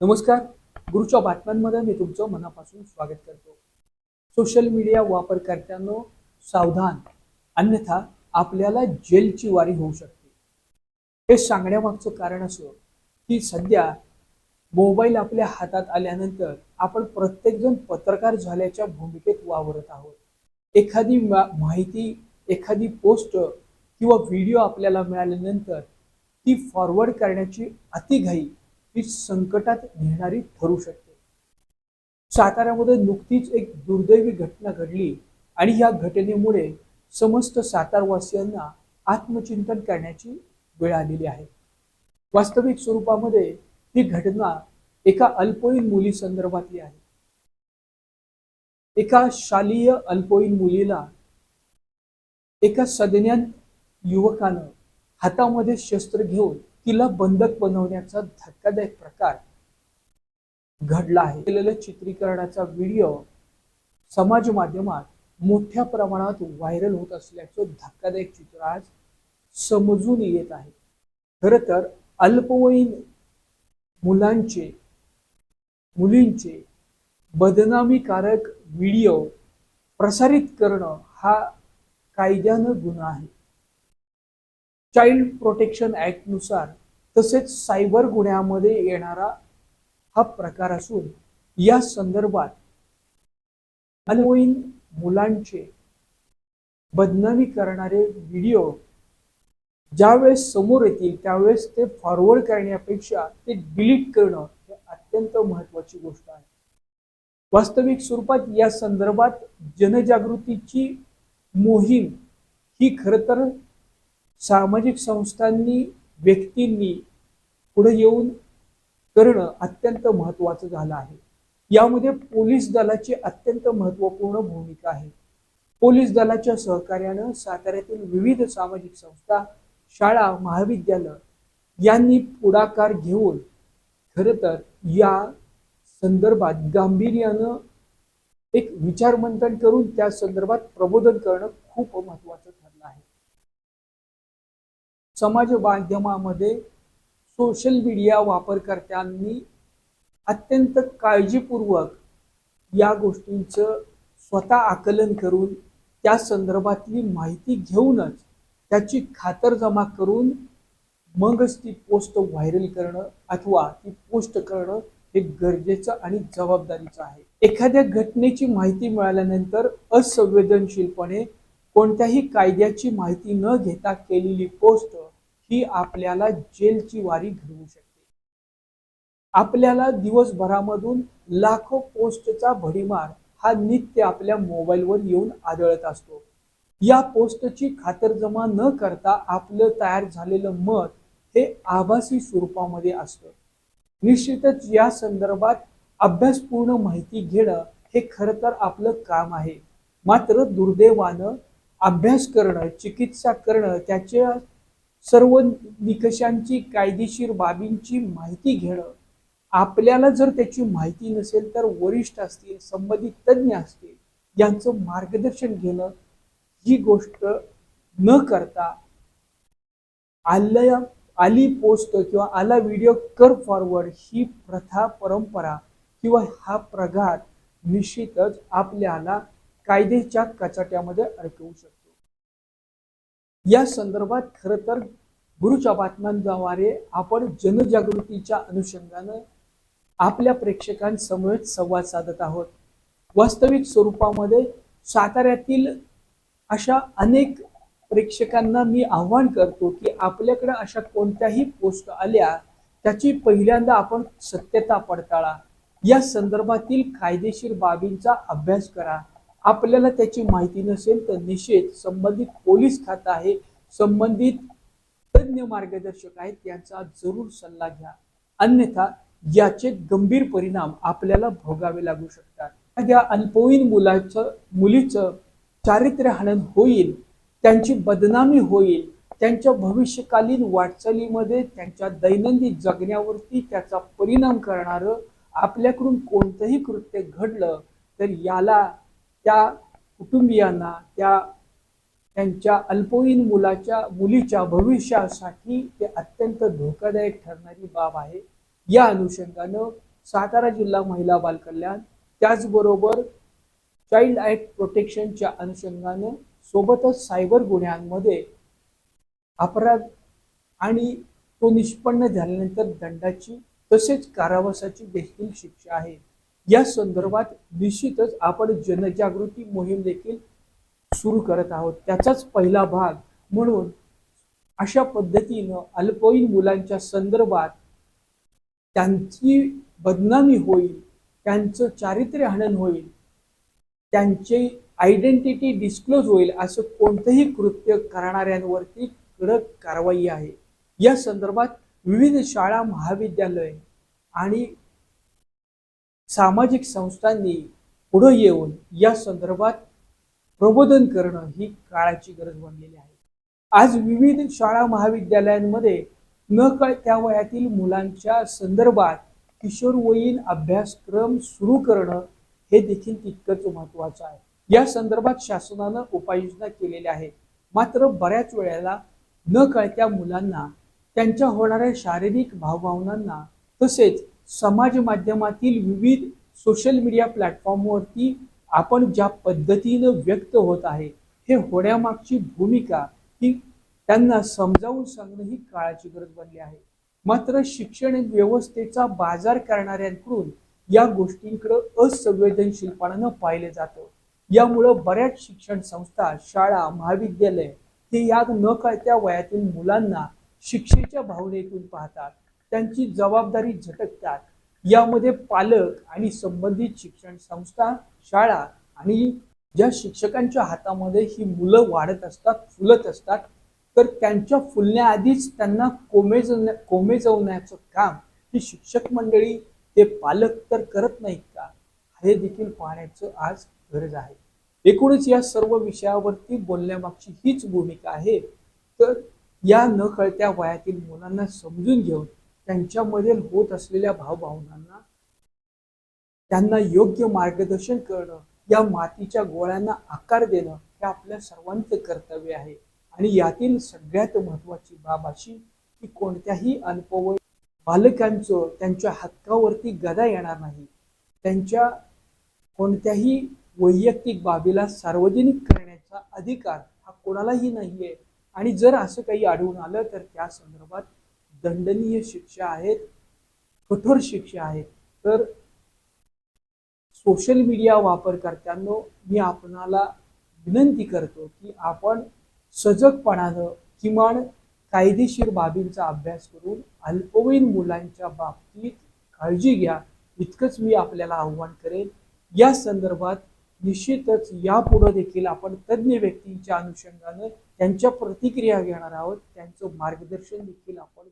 नमस्कार. गुरुच्या बातम्यांमध्ये मी तुमचं मनापासून स्वागत करतो. सोशल मीडिया वापरकर्त्यांनो सावधान. अन्यथा आपल्याला जेलची वारी होऊ शकते. हे सांगण्यामागचं कारण असं की सध्या मोबाईल आपल्या हातात आल्यानंतर आपण प्रत्येकजण पत्रकार झाल्याच्या भूमिकेत वावरत आहोत. एखादी माहिती एखादी पोस्ट किंवा व्हिडिओ आपल्याला मिळाल्यानंतर ती फॉरवर्ड करण्याची अतिघाई ही संकटात नेणारी ठरू शकते. साताऱ्यामध्ये नुकतीच एक दुर्दैवी घटना घडली आणि या घटनेमुळे समस्त सातारवासियांना आत्मचिंतन करण्याची वेळ आलेली आहे. वास्तविक स्वरूपामध्ये ही घटना एका अल्पवयीन मुली संदर्भातली आहे. एका शालेय अल्पवयीन मुलीला एका सज्ञान युवकानं हातामध्ये शस्त्र घेऊन तिला बंधक बनवण्याचा धक्कादायक प्रकार घडला आहे. केलेलं चित्रीकरणाचा व्हिडिओ समाज माध्यमात मोठ्या प्रमाणात व्हायरल होत असल्याचं धक्कादायक चित्र आज समजून येत आहे. खर तर अल्पवयीन मुलांचे मुलींचे बदनामीकारक व्हिडिओ प्रसारित करणं हा कायद्यानं गुन्हा आहे. चाइल्ड प्रोटेक्शन ऍक्टनुसार तसेच सायबर गुन्ह्यामध्ये येणारा हा प्रकार असून या संदर्भात अल्पवयीन मुलांचे बदनामी करणारे व्हिडिओ ज्यावेळेस समोर येतील त्यावेळेस ते फॉरवर्ड करण्यापेक्षा ते डिलीट करणं हे अत्यंत महत्वाची गोष्ट आहे. वास्तविक स्वरूपात या संदर्भात जनजागृतीची मोहीम ही खरं तर सामाजिक संस्थांनी व्यक्तींनी पुढे येऊन करणं अत्यंत महत्वाचं झालं आहे. यामध्ये पोलीस दलाची अत्यंत महत्त्वपूर्ण भूमिका आहे. पोलीस दलाच्या सहकार्यानं साताऱ्यातील विविध सामाजिक संस्था शाळा महाविद्यालय यांनी पुढाकार घेऊन खरं तर या संदर्भात गांभीर्यानं एक विचारमंथन करून त्या संदर्भात प्रबोधन करणं खूप महत्वाचं ठरलं आहे. समाज माध्यमामध्ये सोशल मीडिया वापरकर्त्यांनी अत्यंत काळजीपूर्वक या गोष्टींचं स्वतः आकलन करून त्या संदर्भातली माहिती घेऊनच त्याची खातरजमा करून मगच ती पोस्ट व्हायरल करणं अथवा ती पोस्ट करणं हे गरजेचं आणि जबाबदारीचं आहे. एखाद्या घटनेची माहिती मिळाल्यानंतर असंवेदनशीलपणे कोणत्याही कायद्याची माहिती न घेता केलेली पोस्ट ही आपल्याला जेलची वारी घडवू शकते. आपल्याला दिवसभरामधून लाखो पोस्टचा भडीमार हा नित्य आपल्या मोबाईलवर येऊन आदळत असतो. या पोस्टची खातरजमा न करता आपलं तयार झालेलं मत हे आभासी स्वरूपामध्ये असतं. निश्चितच या संदर्भात अभ्यासपूर्ण माहिती घेणं हे खरं तर आपलं काम आहे. मात्र दुर्दैवानं अभ्यास करणं चिकित्सा करणं त्याच्या सर्व निकषांची कायदेशीर बाबींची माहिती घेणं. आपल्याला जर त्याची माहिती नसेल तर वरिष्ठ असतील संबंधित तज्ज्ञ असतील यांचं मार्गदर्शन घेणं ही गोष्ट न करता आल्या आली पोस्ट किंवा आला व्हिडिओ कर फॉरवर्ड ही प्रथा परंपरा किंवा हा प्रघात निश्चितच आपल्याला कायद्याच्या कचाट्यामध्ये अडकवू शकतो. या संदर्भात खरं तर गुरुच्या बातम्यांद्वारे आपण जनजागृतीच्या अनुषंगानं आपल्या प्रेक्षकांसमवेत संवाद साधत आहोत. वास्तविक स्वरूपामध्ये साताऱ्यातील अशा अनेक प्रेक्षकांना मी आव्हान करतो की आपल्याकडे अशा कोणत्याही पोस्ट आल्या त्याची पहिल्यांदा आपण सत्यता पडताळा. या संदर्भातील कायदेशीर बाबींचा अभ्यास करा. आपल्याला त्याची माहिती नसेल तर निषेध संबंधित पोलीस खातं आहे. संबंधित तज्ज्ञ मार्गदर्शक आहेत त्यांचा जरूर सल्ला घ्या. अन्यथा याचे गंभीर परिणाम आपल्याला भोगावे लागू शकतात. एखाद्या अल्पवयीन मुलाचं मुलीचं चारित्र्य हनन होईल त्यांची बदनामी होईल त्यांच्या भविष्यकालीन वाटचालीमध्ये त्यांच्या दैनंदिन जगण्यावरती त्याचा परिणाम करणारं आपल्याकडून कोणतंही कृत्य घडलं तर याला त्या कुटुंबियांना त्या त्यांच्या अल्पवयीन मुलाच्या मुलीच्या भविष्यासाठी ते अत्यंत धोकादायक ठरणारी बाब आहे. या अनुषंगानं सातारा जिल्हा महिला बालकल्याण त्याचबरोबर चाइल्ड ऍक्ट प्रोटेक्शनच्या अनुषंगानं सोबतच सायबर गुन्ह्यांमध्ये अपराध आणि तो निष्पन्न झाल्यानंतर दंडाची तसेच कारावासाची देखील शिक्षा आहे. या संदर्भात निश्चितच आपण जनजागृती मोहीम देखील सुरू करत आहोत. त्याचाच पहिला भाग म्हणून अशा पद्धतीनं अल्पवयीन मुलांच्या संदर्भात त्यांची बदनामी होईल त्यांचं चारित्र्य हनन होईल त्यांची आयडेंटिटी डिस्क्लोज होईल असं कोणतंही कृत्य करणाऱ्यांवरती कडक कारवाई आहे. या संदर्भात विविध शाळा महाविद्यालय आणि सामाजिक संस्थांनी पुढे येऊन या संदर्भात प्रबोधन करणं ही काळाची गरज बनलेली आहे. आज विविध शाळा महाविद्यालयांमध्ये न कळत्या वयातील मुलांच्या संदर्भात किशोरवयीन अभ्यासक्रम सुरू करणं हे देखील तितकंच महत्वाचं आहे. या संदर्भात शासनानं उपाययोजना केलेल्या आहेत. मात्र बऱ्याच वेळेला न कळत्या मुलांना त्यांच्या होणाऱ्या शारीरिक भावभावनांना तसेच समाज माध्यमातील विविध सोशल मीडिया प्लॅटफॉर्मवरती आपण ज्या पद्धतीनं व्यक्त होत आहे हे होण्यामागची भूमिका ही त्यांना समजावून सांगणं ही काळाची गरज बनली आहे. मात्र शिक्षण व्यवस्थेचा बाजार करणाऱ्यांकडून या गोष्टींकडे असंवेदनशीलपणानं पाहिलं जातं. यामुळं बऱ्याच शिक्षण संस्था शाळा महाविद्यालय हे या न कळत्या वयातील मुलांना शिक्षेच्या भावनेतून पाहतात. त्यांची जबाबदारी झटकतात. यामध्ये पालक आणि संबंधित शिक्षण संस्था शाळा आणि ज्या शिक्षकांच्या हातामध्ये ही मुलं वाढत असतात फुलत असतात तर त्यांच्या फुलण्याआधीच त्यांना कोमेज कोमेजवण्याचं काम ही शिक्षक मंडळी ते पालक तर करत नाहीत का? हे देखील पाहण्याचं आज गरज आहे. एकूणच या सर्व विषयावरती बोलण्यामागची हीच भूमिका आहे. तर या न कळत्या वयातील मुलांना समजून घेऊन त्यांच्यामध्ये होत असलेल्या भावभावनांना त्यांना योग्य मार्गदर्शन करणं या मातीच्या गोळ्यांना आकार देणं हे आपल्या सर्वांचं कर्तव्य आहे. आणि यातील सगळ्यात महत्वाची बाब अशी की कोणत्याही अल्पवय बालकांचं त्यांच्या हक्कावरती गदा येणार नाही. त्यांच्या कोणत्याही वैयक्तिक बाबीला सार्वजनिक करण्याचा अधिकार हा कोणालाही नाहीये. आणि जर असं काही आढळून आलं तर त्या संदर्भात दंडनीय शिक्षा आहेत कठोर शिक्षा आहेत. तर सोशल मीडिया वापरकर्त्यांनो मी आपणाला विनंती करतो की आपण सजगपणानं किमान कायदेशीर बाबींचा अभ्यास करून अल्पवयीन मुलांच्या बाबतीत काळजी घ्या. इतकंच मी आपल्याला आव्हान करेन. या संदर्भात निश्चितच यापुढे देखील आपण तज्ज्ञ व्यक्तींच्या अनुषंगानं त्यांच्या प्रतिक्रिया घेणार आहोत. त्यांचं मार्गदर्शन देखील आपण